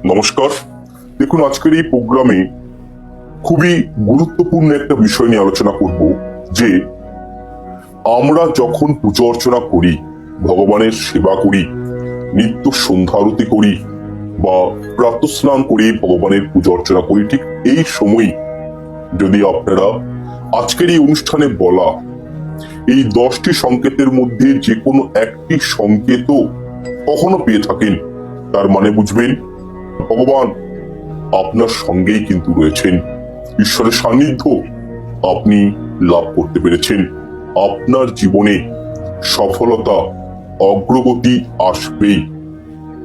নমস্কার। দেখুন, আজকের এই প্রোগ্রামে খুবই গুরুত্বপূর্ণ একটা বিষয় নিয়ে আলোচনা করব, যে আমরা যখন পুজো অর্চনা করি, ভগবানের সেবা করি, নিত্য সন্ধ্যা আরতি করি, বা প্রাতঃস্নান করে ভগবানের পুজো অর্চনা করি, ঠিক এই সময় যদি আপনারা আজকের এই অনুষ্ঠানে বলা এই দশটি সংকেতের মধ্যে যে কোনো একটি সংকেত কখনো পেয়ে থাকেন, তার মানে বুঝবেন ভগবান, আপনার সঙ্গেই কিন্তু রয়েছেন। ঈশ্বরের সান্নিধ্য আপনি লাভ করতে পেরেছেন। আপনার জীবনে সফলতা, অগ্রগতি আসবেই।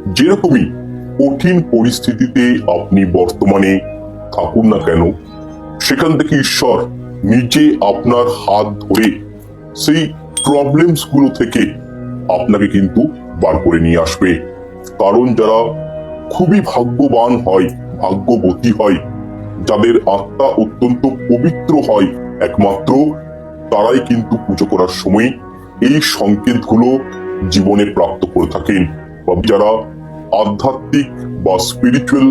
যেরকমই কঠিন পরিস্থিতিতে আপনি বর্তমানে থাকুন না কেন, সেখান থেকে ঈশ্বর নিজে আপনার হাত ধরে সেই প্রবলেমসগুলো থেকে আপনাকে কিন্তু বার করে নিয়ে আসবে। কারণ যারা খুবই ভাগ্যবান হয়, ভাগ্যবতী হয়। যাদের আত্মা অত্যন্ত পবিত্র হয়, একমাত্র তারাই কিন্তু পুজো করার সময় এই সংকেতগুলো জীবনে প্রাপ্ত করে থাকেন। বা যারা আধ্যাত্মিক বা স্পিরিচুয়াল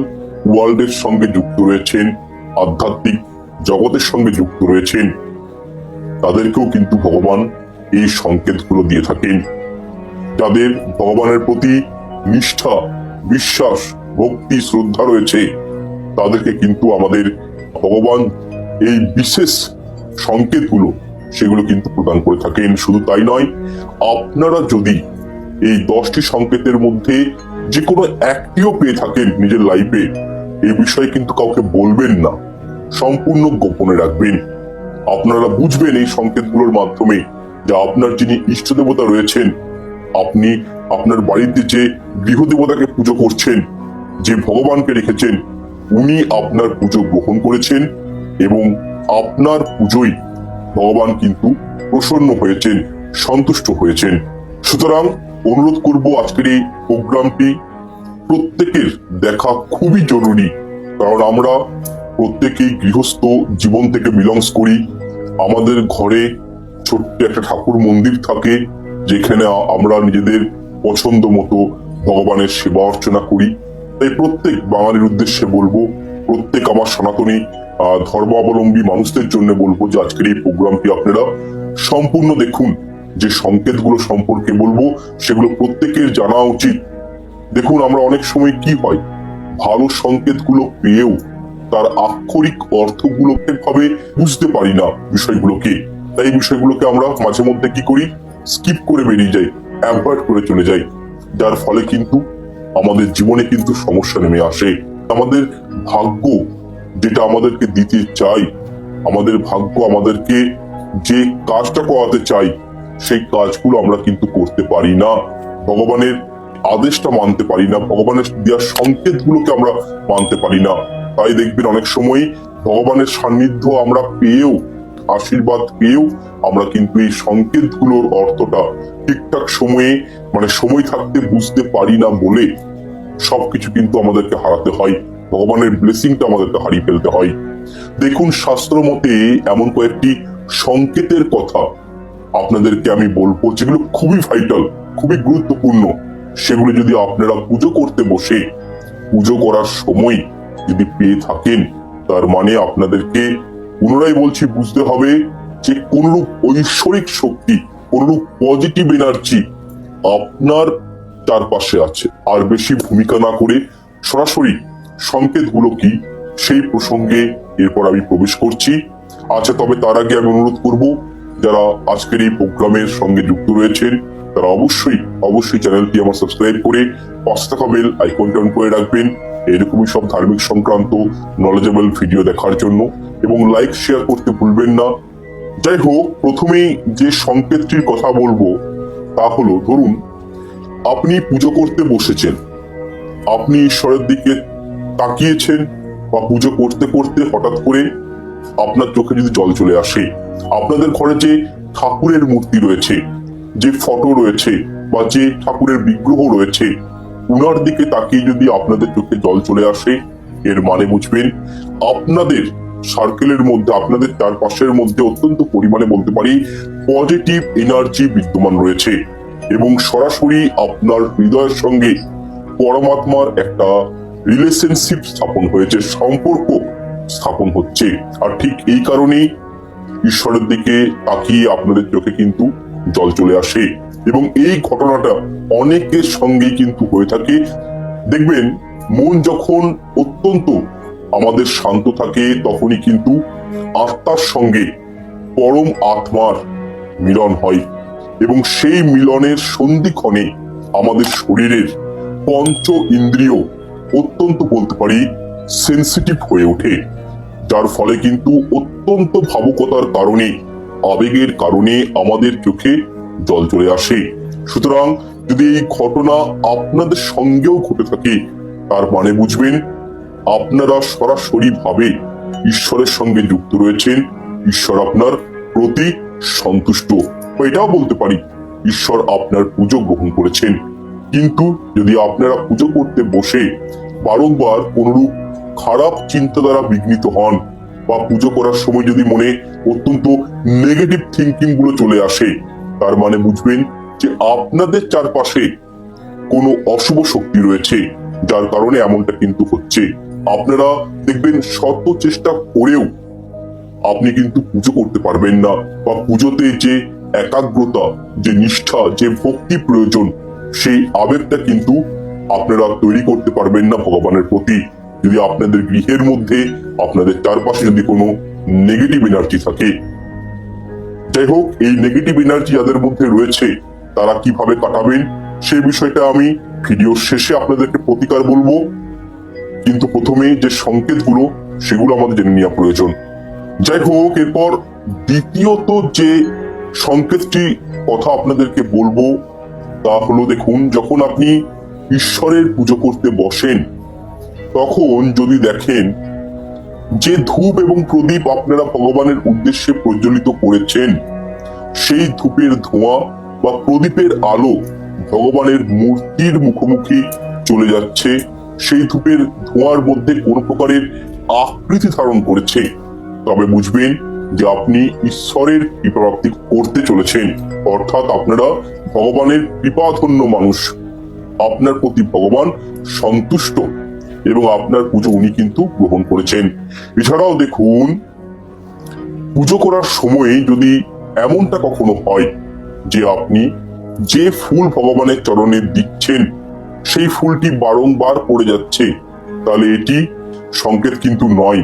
ওয়ার্ল্ডের সঙ্গে যুক্ত রয়েছেন, আধ্যাত্মিক জগতের সঙ্গে যুক্ত রয়েছেন, তাদেরকেও কিন্তু ভগবান এই সংকেতগুলো দিয়ে থাকেন। যাদের ভগবানের প্রতি নিষ্ঠা বিশ্বাস, ভক্তি, শ্রদ্ধা রয়েছে। তাদেরকে কিন্তু আমাদের ভগবান এই বিশেষ সংকেতগুলো, সেগুলো কিন্তু প্রদান করে থাকেন। শুধু তাই নয়, আপনারা যদি এই দশটি সংকেতের মধ্যে যে কোনো একটিও পেয়ে থাকেন নিজের লাইফে এই বিষয়ে কিন্তু কাউকে বলবেন না। সম্পূর্ণ গোপনে রাখবেন। আপনারা বুঝবেন এই সংকেতগুলোর মাধ্যমে যে আপনার যিনি ইষ্ট দেবতা রয়েছেন আপনি আপনার বাড়িতে যে গৃহদেবতাকে পুজো করছেন, যে ভগবানকে রেখেছেন, উনি আপনার পুজো গ্রহণ করেছেন এবং আপনার পুজোই ভগবান কিন্তু প্রসন্ন হয়েছেন, সন্তুষ্ট হয়েছেন। সুতরাং অনুরোধ করব আজকের এই প্রোগ্রামটি প্রত্যেকের দেখা খুবই জরুরি, কারণ আমরা প্রত্যেকেই গৃহস্থ জীবন থেকে বিলংস করি। আমাদের ঘরে ছোট্ট একটা ঠাকুর মন্দির থাকে যেখানে আমরা নিজেদের পছন্দ মতো ভগবানের সেবা অর্চনা করি। তাই প্রত্যেক বাঙালির উদ্দেশ্যে বলব, প্রত্যেক আমার সনাতনী ধর্মাবলম্বী মানুষদের জন্য বলব যে আজকের এই প্রোগ্রামটি আপনারা সম্পূর্ণ দেখুন। যে সংকেতগুলো সম্পর্কে বলব, সেগুলো প্রত্যেকের জানা উচিত। দেখুন আমরা অনেক সময় কি হয়, ভালো সংকেতগুলো পেয়েও তার আক্ষরিক অর্থগুলোকে ভাবে বুঝতে পারি না বিষয়গুলোকে। তাই বিষয়গুলোকে আমরা মাঝে মধ্যে কি করি স্কিপ করে বেরিয়ে যাই, অ্যাভয়েড করে চলে যাই। যার ফলে কিন্তু আমাদের জীবনে কিন্তু সমস্যা নেমে আসে। আমাদের ভাগ্য যেটা আমাদেরকে দিতে চাই, আমাদের ভাগ্য আমাদেরকে যে কাজটা করাতে চাই, সেই কাজগুলো আমরা কিন্তু করতে পারি না। ভগবানের আদেশটা মানতে পারি না, ভগবানের দেওয়ার সংকেতগুলোকে আমরা মানতে পারি না। তাই দেখবেন অনেক সময় ভগবানের সান্নিধ্য আমরা পেয়েও আশীর্বাদ পেয়েও আমরা কিন্তু এই সংকেতগুলোর অর্থটা ঠিকঠাক সময়ে মানে সময় থাকতে বুঝতে পারি না বলে সবকিছু কিন্তু আমাদেরকে হারাতে হয়। ভগবানের ব্লেসিংটা আমাদেরকে হারিয়ে ফেলতে হয়। দেখুন, শাস্ত্র মতে এমন কয়েকটি সংকেতের কথা আপনাদেরকে আমি বলব, যেগুলো খুবই ভাইটাল খুবই গুরুত্বপূর্ণ। সেগুলো যদি আপনারা পুজো করতে বসে, পুজো করার সময় যদি পেয়ে থাকেন, তার মানে আপনাদেরকে পুনরায় বলছি, বুঝতে হবে যে কোনরূপ ঐশ্বরিক শক্তি, কোনরূপ পজিটিভ এনার্জি আপনার চারপাশে আছে। আর বেশি ভূমিকা না করে সরাসরি সংকেতগুলো কি? সেই প্রসঙ্গে এরপর আমি প্রবেশ করছি। আচ্ছা তবে তার আগে আমি অনুরোধ করব, যারা আজকের এই প্রোগ্রামের সঙ্গে যুক্ত রয়েছেন, তারা অবশ্যই অবশ্যই চ্যানেলটি আমার সাবস্ক্রাইব করে পাশে থাকা বেল আইকনটা অন করে রাখবেন। এরকমই সব ধার্মিক সংক্রান্ত নলেজেবল ভিডিও দেখার জন্য। এবং লাইক শেয়ার করতে ভুলবেন না। যাই হোক, প্রথমেই যে সংকেতটির কথা বলব, তা হলো, ধরুন, আপনি পুজো করতে বসেছেন। আপনি ঈশ্বরের দিকে তাকিয়েছেন বা পুজো করতে করতে হঠাৎ করে আপনার চোখে যদি জল চলে আসে, আপনাদের ঘরে যে ঠাকুরের মূর্তি রয়েছে, যে ফটো রয়েছে বা যে ঠাকুরের বিগ্রহ রয়েছে, উনার দিকে তাকিয়ে যদি আপনাদের চোখে জল চলে আসে, এর মানে বুঝবেন, আপনাদের সার্কেলের মধ্যে, আপনাদের চারপাশের মধ্যে অত্যন্ত পরিমাণে বলতে পারি পজিটিভ এনার্জি বিদ্যমান রয়েছে। এবং সরাসরি আপনার হৃদয়ের সঙ্গে পরমাত্মার একটা রিলেশনশিপ স্থাপন হয়েছে, সম্পর্ক স্থাপন হচ্ছে। আর ঠিক এই কারণেই ঈশ্বরের দিকে তাকিয়ে আপনাদের চোখে কিন্তু জল চলে আসে। এবং এই ঘটনাটা অনেকের সঙ্গেই কিন্তু হয়ে থাকে। দেখবেন, মন যখন অত্যন্ত আমাদের শান্ত থাকে তখনই কিন্তু আত্মার সঙ্গে পরম আত্মার মিলন হয় এবং সেই মিলনের সন্ধিক্ষণে আমাদের শরীরের পঞ্চ ইন্দ্রিয় অত্যন্ত বলতে পারি সেন্সিটিভ হয়ে ওঠে, যার ফলে কিন্তু অত্যন্ত ভাবুকতার কারণে, আবেগের কারণে আমাদের চোখে জল চলে আসে। সুতরাং যদি এই ঘটনা আপনাদের সঙ্গেও ঘটে থাকে, তার মানে বুঝবেন আপনারা সরাসরি ভাবে ঈশ্বরের সঙ্গে যুক্ত রয়েছেন। ঈশ্বর আপনার প্রতি সন্তুষ্ট। এটাও বলতে পারি, ঈশ্বর আপনার পুজো গ্রহণ করেছেন। কিন্তু যদি আপনারা পুজো করতে বসে বারংবার কোনরূপ খারাপ চিন্তা দ্বারা বিঘ্নিত হন বা পুজো করার সময় যদি মনে অত্যন্ত নেগেটিভ থিঙ্কিংগুলো চলে আসে, তার মানে বুঝবেন যে আপনাদের চারপাশে কোনো অশুভ শক্তি রয়েছে, যার কারণে এমনটা কিন্তু হচ্ছে। আপনারা দেখবেন শত চেষ্টা করেও আপনি কিন্তু পুজো করতে পারবেন না বা পুজোতে যে একাগ্রতা, যে নিষ্ঠা, যে ভক্তি প্রয়োজন, সেই আবেগটা কিন্তু আপনারা তৈরি করতে পারবেন না ভগবানের প্রতি। যদি আপনাদের গৃহের মধ্যে, আপনাদের চারপাশে যদি কোনো নেগেটিভ এনার্জি থাকে, যাই হোক, এই নেগেটিভ এনার্জি যাদের মধ্যে রয়েছে, তারা কীভাবে কাটাবেন সেই বিষয়টা আমি ভিডিওর শেষে আপনাদেরকে প্রতিকার বলব। কিন্তু প্রথমে যে সংকেতগুলো, সেগুলো আমাদের জেনে নেওয়া প্রয়োজন। যাই হোক, এরপর দ্বিতীয়ত যে সংকেতটি কথা আপনাদেরকে বলব, তা হলো দেখুন, যখন আপনি ঈশ্বরের পুজো করতে বসেন, তখন যদি দেখেন যে ধূপ এবং প্রদীপ আপনারা ভগবানের উদ্দেশ্যে প্রজ্বলিত করেছেন, সেই ধূপের ধোঁয়া বা প্রদীপের আলো ভগবানের মূর্তির মুখোমুখি চলে যাচ্ছে। সেই ধূপের ধোঁয়ার মধ্যে কোন প্রকারের আকৃতি ধারণ করেছে। তবে বুঝবেন যে আপনি ঈশ্বরের কৃপাপ্রাপ্তি করতে চলেছেন। অর্থাৎ আপনারা ভগবানের কৃপাধন্য মানুষ। আপনার প্রতি ভগবান সন্তুষ্ট এবং আপনার পুজো উনি কিন্তু গ্রহণ করেছেন। এছাড়াও দেখুন, পুজো করার সময়ে যদি এমনটা কখনো হয় যে আপনি যে ফুল ভগবানের চরণে দিচ্ছেন সেই ফুলটি বারংবার পড়ে যাচ্ছে। তাহলে এটি সংকেত কিন্তু নয়।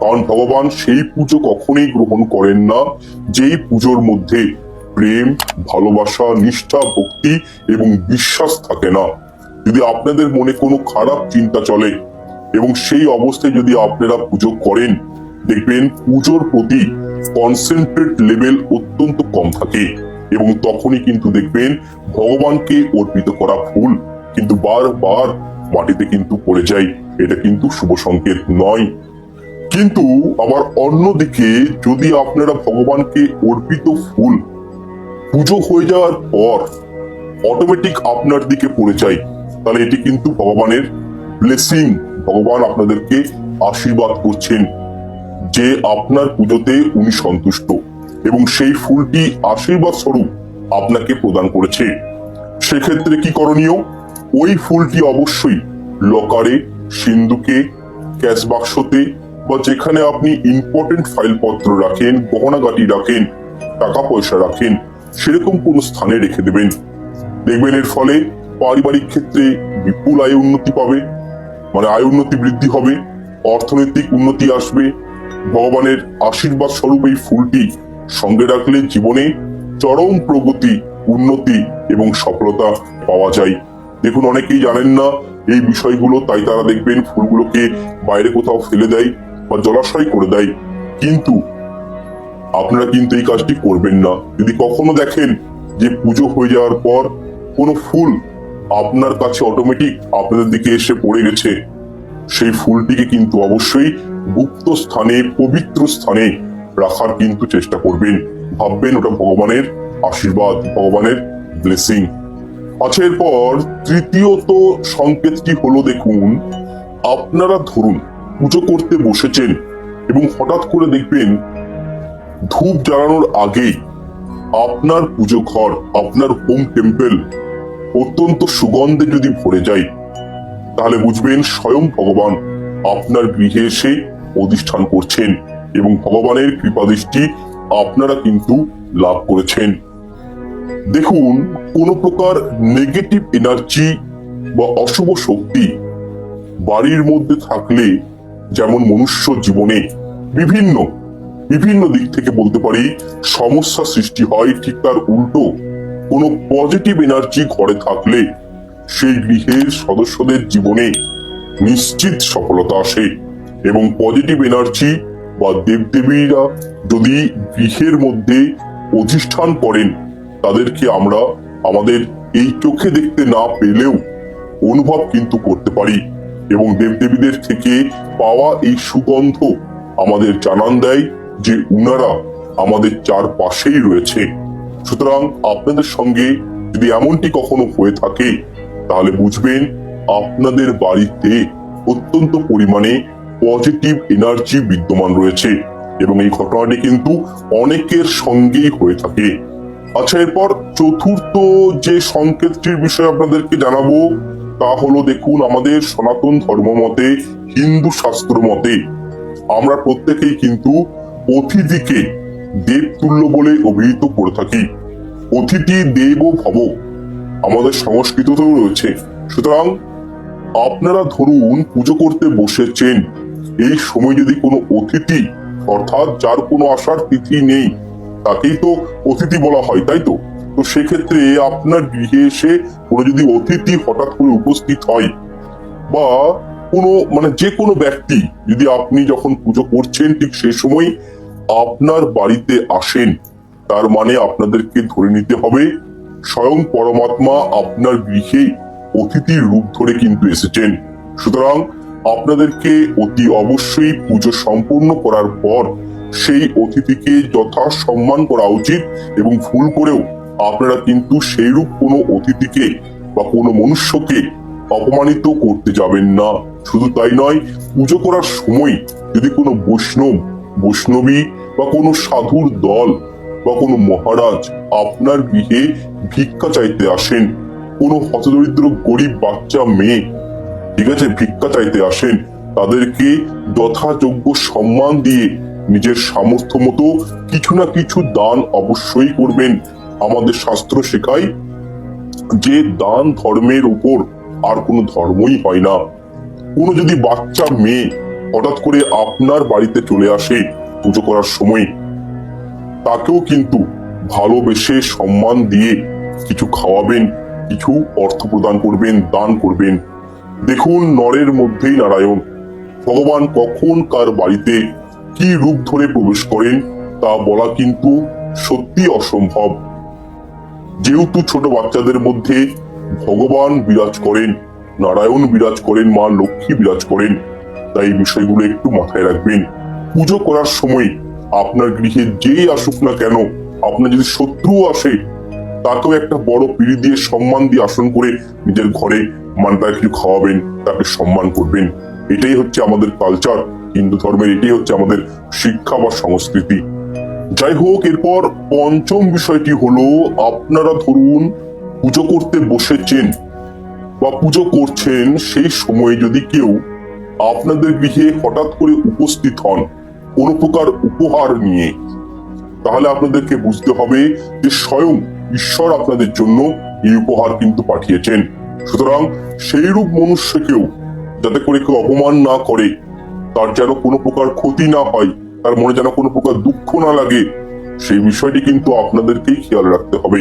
কারণ ভগবান সেই পুজো কখনোই গ্রহণ করেন না, যেই পুজোর মধ্যে প্রেম, ভালোবাসা, নিষ্ঠা, ভক্তি এবং বিশ্বাস থাকে না। যদি আপনাদের মনে কোনো খারাপ চিন্তা চলে এবং সেই অবস্থায় যদি আপনারা পুজো করেন, দেখবেন পুজোর প্রতি কনসেন্ট্রেট লেভেল অত্যন্ত কম থাকে এবং তখনই কিন্তু দেখবেন ভগবানকে অর্পিত করা ফুল কিন্তু বারবার মাটিতে কিন্তু পড়ে যায়, এটা কিন্তু শুভ সংকেত নয়। কিন্তু আবার অন্যদিকে যদি আপনারা ভগবানকে অর্পিত ফুল, পুজো হয়ে যাওয়ার পর অটোমেটিক আপনার দিকে পড়ে যায়, তাহলে এটি কিন্তু ভগবানের ব্লেসিং ভগবান আপনাদেরকে আশীর্বাদ করছেন যে আপনার পুজোতে উনি সন্তুষ্ট এবং সেই ফুলটি আশীর্বাদ স্বরূপ আপনাকে প্রদান করেছে। সেক্ষেত্রে কি করণীয়? ওই ফুলটি অবশ্যই লকারে, সিন্ধুকে, ক্যাশ বাক্সতে বা যেখানে আপনি ইম্পর্টেন্ট ফাইলপত্র রাখেন, গহনাগাটি রাখেন, টাকা পয়সা রাখেন, সেরকম কোন স্থানে রেখে দেবেন। দেখবেন এর ফলে পারিবারিক ক্ষেত্রে বিপুল আয় উন্নতি পাবে মানে আয় উন্নতি বৃদ্ধি হবে, অর্থনৈতিক উন্নতি আসবে। ভগবানের আশীর্বাদ স্বরূপ এই ফুলটি সঙ্গে রাখলে জীবনে চরম প্রগতি, উন্নতি এবং সফলতা পাওয়া যায়। দেখুন, অনেকেই জানেন না এই বিষয়গুলো, তাই তারা দেখবেন ফুলগুলোকে বাইরে কোথাও ফেলে দেয় বা জলাশয় করে দেয়। কিন্তু আপনারা কিন্তু এই কাজটি করবেন না। যদি কখনো দেখেন যে পুজো হয়ে যাওয়ার পর কোনো ফুল আপনার কাছে অটোমেটিক আপনাদের দিকে এসে পড়ে গেছে, সেই ফুলটিকে কিন্তু অবশ্যই গুপ্ত স্থানে, পবিত্র স্থানে রাখার কিন্তু চেষ্টা করবেন। ভাববেন ওটা ভগবানের আশীর্বাদ, ভগবানের ব্লেসিং আচ্ছা এরপর তৃতীয়ত সংকেতটি হলো দেখুন, আপনারা ধরুন, পুজো করতে বসেছেন এবং হঠাৎ করে দেখবেন ধূপ জ্বালানোর আগেই আপনার পুজো ঘর, আপনার হোম টেম্পল অত্যন্ত সুগন্ধে যদি ভরে যায়, তাহলে বুঝবেন স্বয়ং ভগবান আপনার গৃহে এসে অধিষ্ঠান করছেন এবং ভগবানের কৃপাদৃষ্টি আপনারা কিন্তু লাভ করেছেন। দেখুন, কোন প্রকার নেগেটিভ এনার্জি বা অশুভ শক্তি বাড়ির মধ্যে থাকলে যেমন মনুষ্য জীবনে বিভিন্ন বিভিন্ন দিক থেকে বলতে পারি, সমস্যা সৃষ্টি হয়, ঠিক তার উল্টো কোনো পজিটিভ এনার্জি ঘরে থাকলে সেই গৃহের সদস্যদের জীবনে নিশ্চিত সফলতা আসে এবং পজিটিভ এনার্জি বা দেবদেবীরা যদি গৃহের মধ্যে অধিষ্ঠান করেন তাদেরকে আমরা আমাদের এই চোখে দেখতে না পেলেও অনুভব কিন্তু করতে পারি এবং দেবদেবীদের থেকে পাওয়া এই সুগন্ধ আমাদের জানান দেয় যে উনারা আমাদের চারপাশেই রয়েছে। সুতরাং আপনাদের সঙ্গে যদি এমনটি কখনো হয়ে থাকে, তাহলে বুঝবেন আপনাদের বাড়িতে অত্যন্ত পরিমাণে পজিটিভ এনার্জি বিদ্যমান রয়েছে এবং এই ঘটনাটি কিন্তু অনেকের সঙ্গেই হয়ে থাকে। আচ্ছা এরপর চতুর্থ যে সংকেতটির বিষয়ে আপনাদেরকে জানাব, তা হলো দেখুন, আমাদের সনাতন ধর্ম মতে, হিন্দু শাস্ত্র মতে, আমরা প্রত্যেকেই কিন্তু অতিথিকে দেবতুল্য বলে অভিহিত করে থাকি। অতিথি দেব ভব, আমাদের সংস্কৃততেও রয়েছে। সুতরাং আপনারা ধরুন, পুজো করতে বসেছেন, এই সময় যদি কোনো অতিথি, অর্থাৎ যার কোনো আসার তিথি নেই তাকেই তো অতিথি বলা হয়, তাই তো? তো সেক্ষেত্রে আপনার গৃহে এসে কোনো যদি অতিথি হঠাৎ করে উপস্থিত হয় বা কোনো মানে যে কোনো ব্যক্তি যদি আপনি যখন পুজো করছেন ঠিক সেই সময় আপনার বাড়িতে আসেন, তার মানে আপনাদেরকে ধরে নিতে হবে স্বয়ং পরমাত্মা আপনার গৃহে অতিথির রূপ ধরে কিন্তু এসেছেন। সুতরাং আপনাদেরকে অতি অবশ্যই পুজো সম্পূর্ণ করার পর সেই অতিথিকে যথা সম্মান করা উচিত এবং ভুল করেও আপনারা কিন্তু সেইরূপ কোনো অতিথিকে বা কোনো মনুষ্যকে অপমানিত করতে যাবেন না। শুধু তাই নয়, পুজো করার সময় যদি কোনো বৈষ্ণব, বৈষ্ণবী বা কোনো সাধুর দল বা কোনো মহারাজ আপনার গৃহে ভিক্ষা চাইতে আসেন, কোনো হতদরিদ্র গরিব বাচ্চা মেয়ে, ঠিক আছে, ভিক্ষা চাইতে আসেন, তাদেরকে যথাযোগ্য সম্মান দিয়ে নিজের সামর্থ্য মতো কিছু না কিছু দান অবশ্যই করবেন। আমাদের শাস্ত্র শেখায় যে দান ধর্মের উপর আর কোনো ধর্মই হয় না। কোনো যদি বাচ্চা মেয়ে হঠাৎ করে আপনার বাড়িতে চলে আসে পুজো করার সময়, তাকেও কিন্তু ভালোবেসে সম্মান দিয়ে কিছু খাওয়াবেন, কিছু অর্থ প্রদান করবেন, দান করবেন। দেখুন নরের মধ্যেই নারায়ণ। ভগবান কখন কার বাড়িতে কি রূপ ধরে প্রবেশ করেন তা বলা কিন্তু সত্যি অসম্ভব। যেহেতু ছোট বাচ্চাদের মধ্যে ভগবান বিরাজ করেন, নারায়ণ বিরাজ করেন, মা লক্ষ্মী বিরাজ করেন, তাই বিষয়গুলো একটু মাথায় রাখবেন। পুজো করার সময় আপনার গৃহে যেই আসুক না কেন, আপনার যদি শত্রু আসে, তাকেও একটা বড় পিড়ি দিয়ে সম্মান দিয়ে আসন করে নিজের ঘরে মানে তাকে কিছু খাওয়াবেন, তাকে সম্মান করবেন। এটাই হচ্ছে আমাদের কালচার হিন্দু ধর্মের এটাই হচ্ছে আমাদের শিক্ষা বা সংস্কৃতি। যাই হোক, এরপর পঞ্চম বিষয়টি হলো, আপনারা ধরুন পুজো করতে বসেছেন বা পুজো করছেন সেই সময়ে যদি কেউ আপনাদের গৃহে হঠাৎ করে উপস্থিত হন কোনো প্রকার উপহার নিয়ে, তাহলে আপনাদেরকে বুঝতে হবে যে স্বয়ং ঈশ্বর আপনাদের জন্য এই উপহার কিন্তু পাঠিয়েছেন। সুতরাং সেই রূপ মনুষ্যকেও যাতে করে কেউ অপমান না করে তার যেন কোনো প্রকার ক্ষতি না হয়, তার মনে যেন কোনো প্রকার দুঃখ না লাগে, সেই বিষয়টি কিন্তু আপনাদেরকেই খেয়াল রাখতে হবে।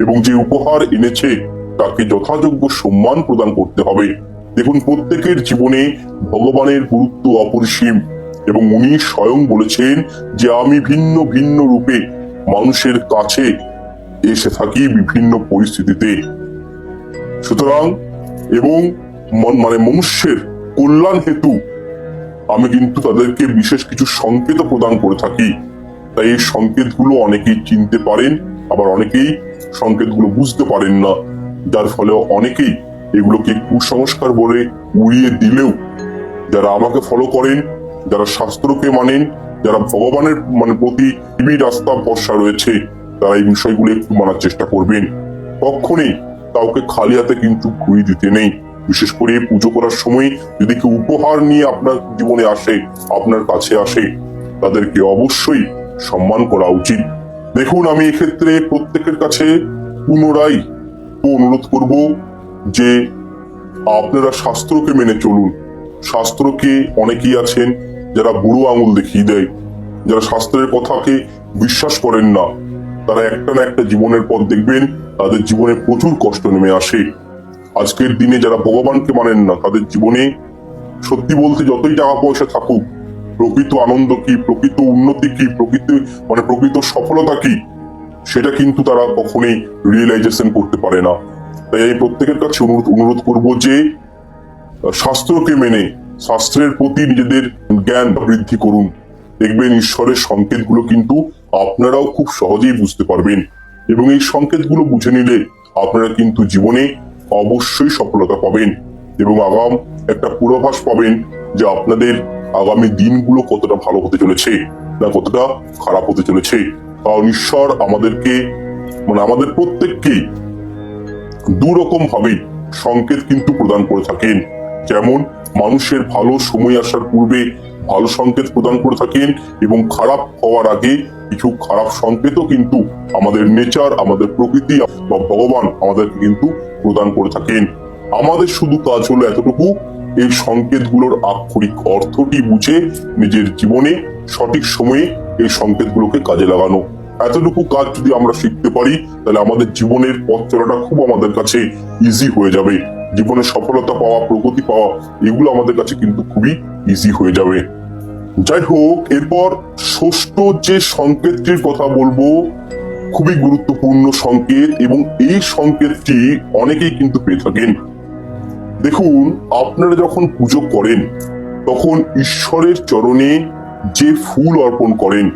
এবং যে উপহার এনেছে, তাকে যথাযোগ্য সম্মান প্রদান করতে হবে। দেখুন, প্রত্যেকের জীবনে ভগবানের গুরুত্ব অপরিসীম, এবং উনি স্বয়ং বলেছেন যে, আমি ভিন্ন ভিন্ন রূপে মানুষের কাছে এসে থাকি বিভিন্ন পরিস্থিতিতে। সুতরাং, এবং মন- মানে মনুষ্যের কল্যাণ হেতু আমি কিন্তু তাদেরকে বিশেষ কিছু সংকেত প্রদান করে থাকি। তাই এই সংকেতগুলো অনেকেই চিনতে পারেন, আবার অনেকেই সংকেতগুলো বুঝতে পারেন না। যার ফলে অনেকেই এগুলোকে কুসংস্কার বলে উড়িয়ে দিলেও যারা আমাকে ফলো করেন, যারা শাস্ত্রকে মানেন, যারা ভগবানের মানে প্রতি রাস্তা ভরসা রয়েছে, তারা এই বিষয়গুলো একটু মানার চেষ্টা করবেন। কখনই কাউকে খালি হাতে কিন্তু ঘুরি দিতে নেই। বিশেষ করে পুজো করার সময় যদি কেউ উপহার নিয়ে আপনার জীবনে আসে, আপনার কাছে আসে, তাদেরকে অবশ্যই সম্মান করা উচিত। দেখুন, আমি এক্ষেত্রে প্রত্যেকের কাছে পুনরায় অনুরোধ করব যে আপনারা শাস্ত্রকে মেনে চলুন। শাস্ত্রকে অনেকেই আছেন যারা বুড়ো আঙুল দেখিয়ে দেয়, যারা শাস্ত্রের কথাকে বিশ্বাস করেন না। তারা একটা না একটা জীবনের পর দেখবেন, তাদের জীবনে প্রচুর কষ্ট নেমে আসে। আজকের দিনে যারা ভগবানকে মানেন না, তাদের জীবনে সত্যি বলতে যতই টাকা পয়সা থাকুক, প্রকৃত আনন্দ কি, প্রকৃত উন্নতি কি, প্রকৃত মানে প্রকৃত সফলতা কি, সেটা কিন্তু তারা কখনোই রিয়েলাইজেশন করতে পারে না। তাই আমি প্রত্যেকের কাছে অনুরোধ অনুরোধ করব যে শাস্ত্রকে মেনে, শাস্ত্রের প্রতি নিজেদের জ্ঞান বৃদ্ধি করুন। দেখবেন ঈশ্বরের সংকেতগুলো কিন্তু আপনারাও খুব সহজেই বুঝতে পারবেন। এবং এই সংকেতগুলো বুঝে নিলে আপনারা কিন্তু জীবনে অবশ্যই সফলতা পাবেন এবং আগাম একটা পূর্বাভাস পাবেন যে আপনাদের আগামী দিনগুলো কতটা ভালো হতে চলেছে না কতটা খারাপ হতে চলেছে। কারণ ঈশ্বর আমাদেরকে মানে আমাদের প্রত্যেককে দু রকম ভাবে সংকেত কিন্তু প্রদান করে থাকেন। যেমন মানুষের ভালো সময় আসার পূর্বে ভালো সংকেত প্রদান করে থাকেন এবং খারাপ হওয়ার আগে কিছু খারাপ সংকেতও কিন্তু আমাদের নেচার আমাদের প্রকৃতি বা ভগবান আমাদেরকে কিন্তু প্রদান করে থাকেন। আমাদের শুধু কাজ হলো এতটুকু, এই সংকেতগুলোর আক্ষরিক অর্থটি বুঝে নিজের জীবনে সঠিক সময়ে এই সংকেতগুলোকে কাজে লাগানো। এতটুকু কাজ যদি আমরা শিখতে পারি, তাহলে আমাদের জীবনের পথ চলাটা খুব আমাদের কাছে ইজি হয়ে যাবে। জীবনে সফলতা পাওয়া, প্রগতি পাওয়া, এগুলো আমাদের কাছে কিন্তু খুবই ইজি হয়ে যাবে। যাই হোক, এরপর ষষ্ঠ যে সংকেতটির কথা বলব, খুবই গুরুত্বপূর্ণ সংকেত এবং এই সংকেতটি অনেকেই কিন্তু পেয়ে থাকেন। দেখুন, আপনারা যখন পুজো করেন, তখন ঈশ্বরের চরণে যে ফুল অর্পণ করেন,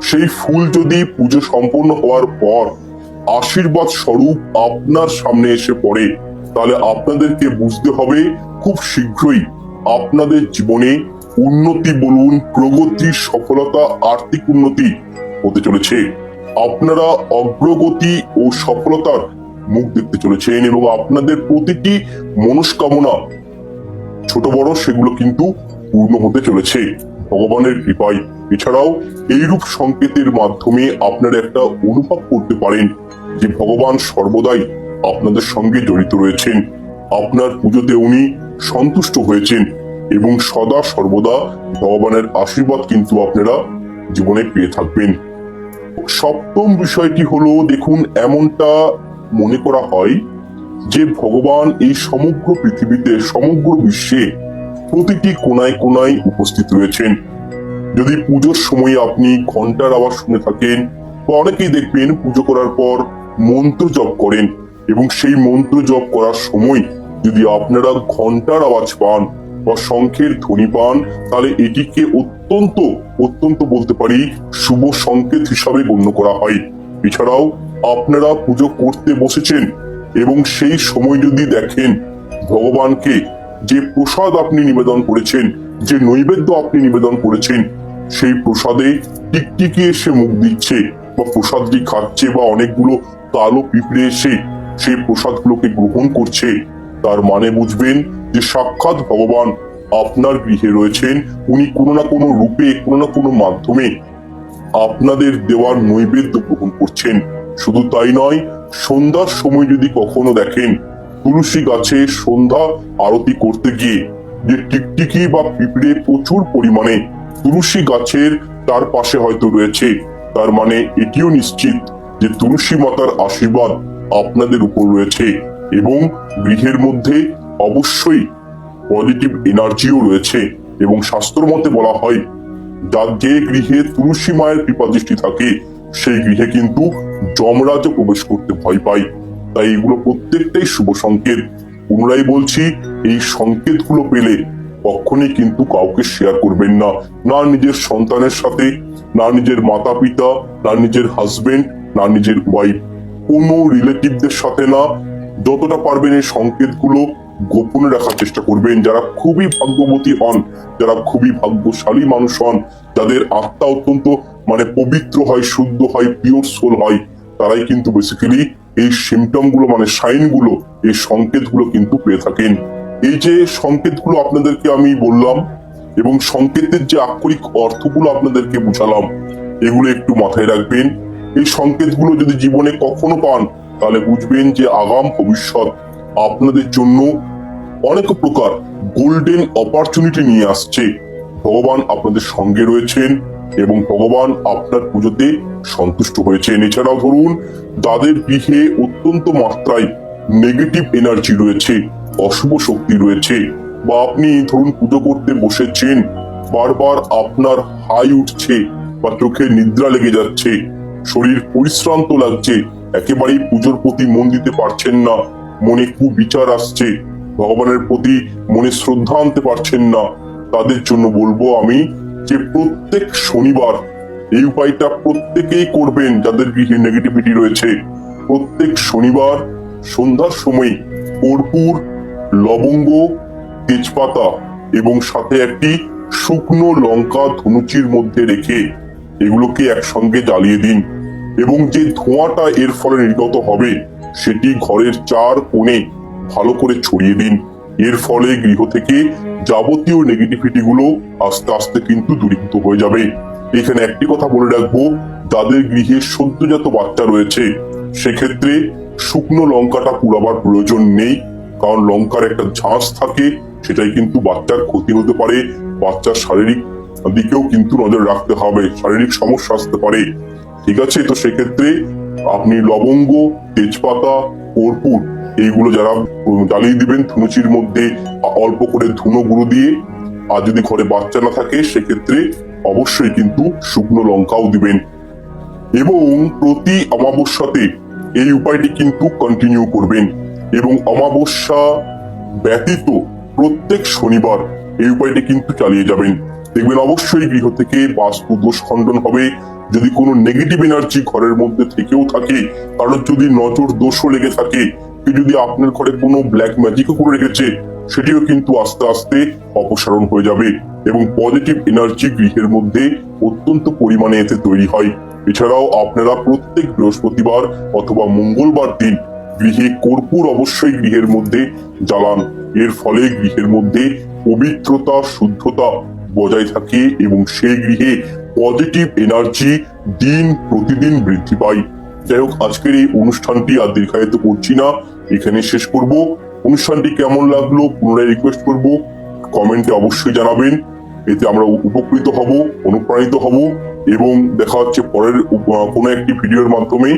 সেই ফুল যদি পুজো সম্পন্ন হওয়ার পর আশীর্বাদ স্বরূপ আপনার সামনে এসে পড়ে, তাহলে আপনাদেরকে বুঝতে হবে খুব শীঘ্রই আপনাদের জীবনে উন্নতি বলুন, প্রগতি, সফলতা, আর্থিক উন্নতি হতে চলেছে। আপনারা অগ্রগতি ও সফলতার মুখ দেখতে চলেছেন এবং আপনাদের প্রতিটি মনস্কামনা, ছোট বড়, সেগুলো কিন্তু পূর্ণ হতে চলেছে। ভগবানের কৃপায়। এছাড়াও এইরূপ সংকেতের মাধ্যমে আপনারা একটা অনুভব করতে পারেন যে ভগবান সর্বদাই আপনাদের সঙ্গে জড়িত রয়েছেন। আপনার পুজোতে উনি সন্তুষ্ট হয়েছেন। এবং সদা সর্বদা ভগবানের আশীর্বাদ কিন্তু আপনারা জীবনে পেয়ে থাকবেন। সপ্তম বিষয়টি হলো, দেখুন, এমনটা মনে করা হয় যে ভগবান এই সমগ্র পৃথিবীতে, সমগ্র বিশ্বে প্রতিটি কোনায় কোনায় উপস্থিত রয়েছেন। যদি পুজোর সময় আপনি ঘণ্টার আওয়াজ শুনে থাকেন বা অনেকেই দেখবেন পুজো করার পর মন্ত্র জপ করেন এবং সেই মন্ত্র জপ করার সময় যদি আপনারা ঘণ্টার আওয়াজ পান বা শঙ্খের ধ্বনি পান তাহলে এটিকে অত্যন্ত অত্যন্ত বলতে পারি শুভ সংকেত হিসাবে গণ্য করা হয়। এছাড়াও আপনারা পুজো করতে বসেছেন এবং সেই সময় যদি দেখেন ভগবানকে যে প্রসাদ আপনি নিবেদন করেছেন, যে নৈবেদ্য আপনি নিবেদন করেছেন, সেই প্রসাদে টিকটিকি এসে মুখ দিচ্ছে বা প্রসাদটি খাচ্ছে বা অনেকগুলো কালো পিঁপড়ে এসে সেই প্রসাদগুলোকে গ্রহণ করছে তার মানে বুঝবেন যে সাক্ষাৎ ভগবান আপনার গৃহে রয়েছেন, উনি কোনো না কোনো রূপে, কোনো না কোনো মাধ্যমে আপনাদের দেওয়ার নৈবেদ্য গ্রহণ করছেন। শুধু তাই নয়, সন্ধ্যার সময় যদি কখনো দেখেন, তুলসী গাছে সন্ধ্যা আরতি করতে গিয়ে যে টিকটিকি বা পিঁপড়ে প্রচুর পরিমাণে তুলসী গাছের তার পাশে হয়তো রয়েছে, তার মানে এটিও নিশ্চিত যে তুলসী মাতার আশীর্বাদ আপনাদের উপর রয়েছে। এবং গৃহের মধ্যে অবশ্যই পজিটিভ এনার্জিও রয়েছে এবং শাস্ত্র মতে বলা হয় যার যে গৃহে তুলসী মায়ের কৃপা দৃষ্টি থাকে, সেই গৃহে কিন্তু যমরাজও প্রবেশ করতে ভয় পায়। তাই এগুলো প্রত্যেকটাই শুভ সংকেত। পুনরায় বলছি, এই সংকেতগুলো পেলে কখনই কিন্তু কাউকে শেয়ার করবেন না। না নিজের সন্তানের সাথে, না নিজের মাতা পিতা না নিজের হাজবেন্ড না নিজের ওয়াইফ কোনো রিলেটিভদের সাথে না যতটা পারবেন এই সংকেতগুলো গোপনে রাখার চেষ্টা করবেন। যারা খুবই ভাগ্যবতী হন, যারা খুবই ভাগ্যশালী মানুষ হন, যাদের আত্মা অত্যন্ত মানে পবিত্র হয়, শুদ্ধ হয় পিওর সোল হয়, তারাই কিন্তু বেসিক্যালি এই সিমটমগুলো মানে সাইনগুলো এই সংকেতগুলো কিন্তু পেয়ে থাকেন। এই যে সংকেতগুলো আপনাদেরকে আমি বললাম এবং সংকেতের যে আক্ষরিক অর্থগুলো আপনাদেরকে বুঝালাম, এগুলো একটু মাথায় রাখবেন। এই সংকেতগুলো যদি জীবনে কখনো পান তাহলে বুঝবেন যে আগাম ভবিষ্যৎ আপনাদের জন্য অনেক প্রকার গোল্ডেন অপরচুনিটি নিয়ে আসছে। ভগবান আপনাদের সঙ্গে রয়েছেন এবং ভগবান আপনার পুজোতে সন্তুষ্ট হয়েছেন। এছাড়াও ধরুন যাদের গৃহে অত্যন্ত মাত্রায় নেগেটিভ এনার্জি রয়েছে, অশুভ শক্তি রয়েছে বা আপনি ধরুন পুজো করতে বসেছেন, বারবার আপনার হাই উঠছে বা চোখে নিদ্রা লেগে যাচ্ছে, শরীর পরিশ্রান্ত লাগছে একেবারেই পুজোর প্রতি মন দিতে পারছেন না। মনে কুবিচার আসছে। ভগবানের প্রতি মনে শ্রদ্ধা আনতে পারছেন না। তাদের জন্য বলব আমি যে প্রত্যেক শনিবার এই উপায়টা প্রত্যেকেই করবেন যাদের গৃহে নেগেটিভিটি রয়েছে। প্রত্যেক শনিবার সন্ধ্যার সময় কর্পূর, লবঙ্গ, তেজপাতা এবং সাথে একটি শুকনো লঙ্কা ধনুচির মধ্যে রেখে এগুলোকে একসঙ্গে জ্বালিয়ে দিন। এবং যে ধোঁয়াটা এর ফলে নির্গত হবে, সেটি ঘরের চার কোণে ভালো করে ছড়িয়ে দিন। এর ফলে গৃহ থেকে যাবতীয় নেগেটিভিটি গুলো আস্তে আস্তে কিন্তু দূরীভূত হয়ে যাবে। এখানে একটি কথা বলে রাখব, যাদের গৃহে সদ্যজাত বাচ্চা রয়েছে, সেক্ষেত্রে শুকনো লঙ্কাটা পুরাবার প্রয়োজন নেই, কারণ লঙ্কার একটা ঝাঁস থাকে, সেটাই কিন্তু বাচ্চার ক্ষতি হতে পারে। বাচ্চার শারীরিক দিকেও কিন্তু নজর রাখতে হবে, শারীরিক সমস্যা আসতে পারে। ঠিক আছে? তো সেক্ষেত্রে আপনি লবঙ্গ, তেজপাতা, কর্পূর এইগুলো যারা জ্বালিয়ে দিবেন ধুনুচির মধ্যে অল্প করে ধুনো গুঁড়ো দিয়ে। আর যদি ঘরে বাচ্চা না থাকে, সেক্ষেত্রে অবশ্যই কিন্তু শুকনো লঙ্কাও দিবেন। এবং প্রতি অমাবস্যাতে এই উপায়টি কিন্তু কন্টিনিউ করবেন। এবং অমাবস্যা ব্যতীত প্রত্যেক শনিবার এই উপায়টি কিন্তু চালিয়ে যাবেন। দেখবেন অবশ্যই গৃহ থেকে বাস্তু দোষ খণ্ডন হবে। যদি কোনো নেগেটিভ এনার্জি ঘরের মধ্যে থেকেও থাকে কারণ যদি নজর দোষও লেগে থাকে যদি আপনার ঘরে কোনো ব্ল্যাক ম্যাজিকও করে রেখেছে, সেটিও কিন্তু আস্তে আস্তে অপসারণ হয়ে যাবে এবং পজিটিভ এনার্জি গৃহের মধ্যে অত্যন্ত পরিমাণে এতে তৈরি হয়। এছাড়াও আপনারা প্রত্যেক বৃহস্পতিবার অথবা মঙ্গলবার দিন গৃহে কর্পূর অবশ্যই গৃহের মধ্যে জ্বালান। এর ফলে গৃহের মধ্যে পবিত্রতা, শুদ্ধতা বজায় থাকে এবং সেই গৃহে পজিটিভ এনার্জি দিন প্রতিদিন বৃদ্ধি পায় যাই হোক, আজকের এই অনুষ্ঠানটি আর দীর্ঘায়িত করছি না। এখানে শেষ করব। অনুষ্ঠানটি কেমন লাগল পুনরায় রিকোয়েস্ট করব। কমেন্টে অবশ্যই জানাবেন। এতে আমরা উপকৃত হব, অনুপ্রাণিত হব এবং দেখা হচ্ছে পরের কোনো একটি ভিডিওর মাধ্যমে।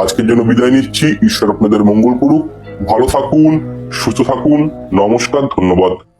আজকের জন্য বিদায় নিচ্ছি। ঈশ্বর আপনাদের মঙ্গল করুক। ভালো থাকুন, সুস্থ থাকুন। নমস্কার, ধন্যবাদ।